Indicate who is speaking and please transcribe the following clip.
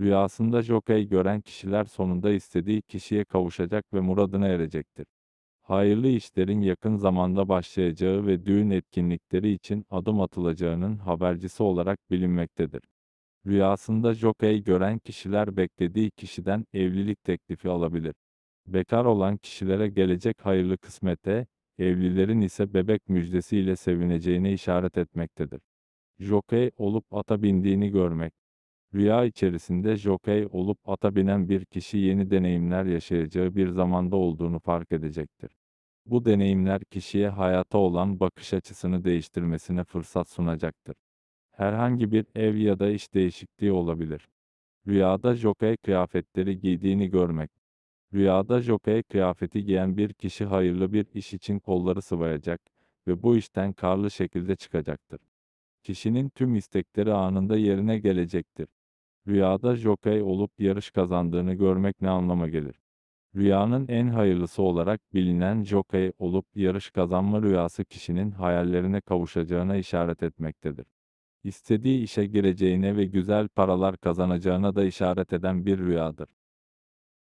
Speaker 1: Rüyasında jokey gören kişiler sonunda istediği kişiye kavuşacak ve muradına erecektir. Hayırlı işlerin yakın zamanda başlayacağı ve düğün etkinlikleri için adım atılacağının habercisi olarak bilinmektedir. Rüyasında jokey gören kişiler beklediği kişiden evlilik teklifi alabilir. Bekar olan kişilere gelecek hayırlı kısmete, evlilerin ise bebek müjdesiyle sevineceğine işaret etmektedir. Jokey olup ata bindiğini görmek. Rüya içerisinde jokey olup ata binen bir kişi yeni deneyimler yaşayacağı bir zamanda olduğunu fark edecektir. Bu deneyimler kişiye hayata olan bakış açısını değiştirmesine fırsat sunacaktır. Herhangi bir ev ya da iş değişikliği olabilir. Rüyada jokey kıyafetleri giydiğini görmek. Rüyada jokey kıyafeti giyen bir kişi hayırlı bir iş için kolları sıvayacak ve bu işten karlı şekilde çıkacaktır. Kişinin tüm istekleri anında yerine gelecektir. Rüyada jokey olup yarış kazandığını görmek ne anlama gelir? Rüyanın en hayırlısı olarak bilinen jokey olup yarış kazanma rüyası kişinin hayallerine kavuşacağına işaret etmektedir. İstediği işe gireceğine ve güzel paralar kazanacağına da işaret eden bir rüyadır.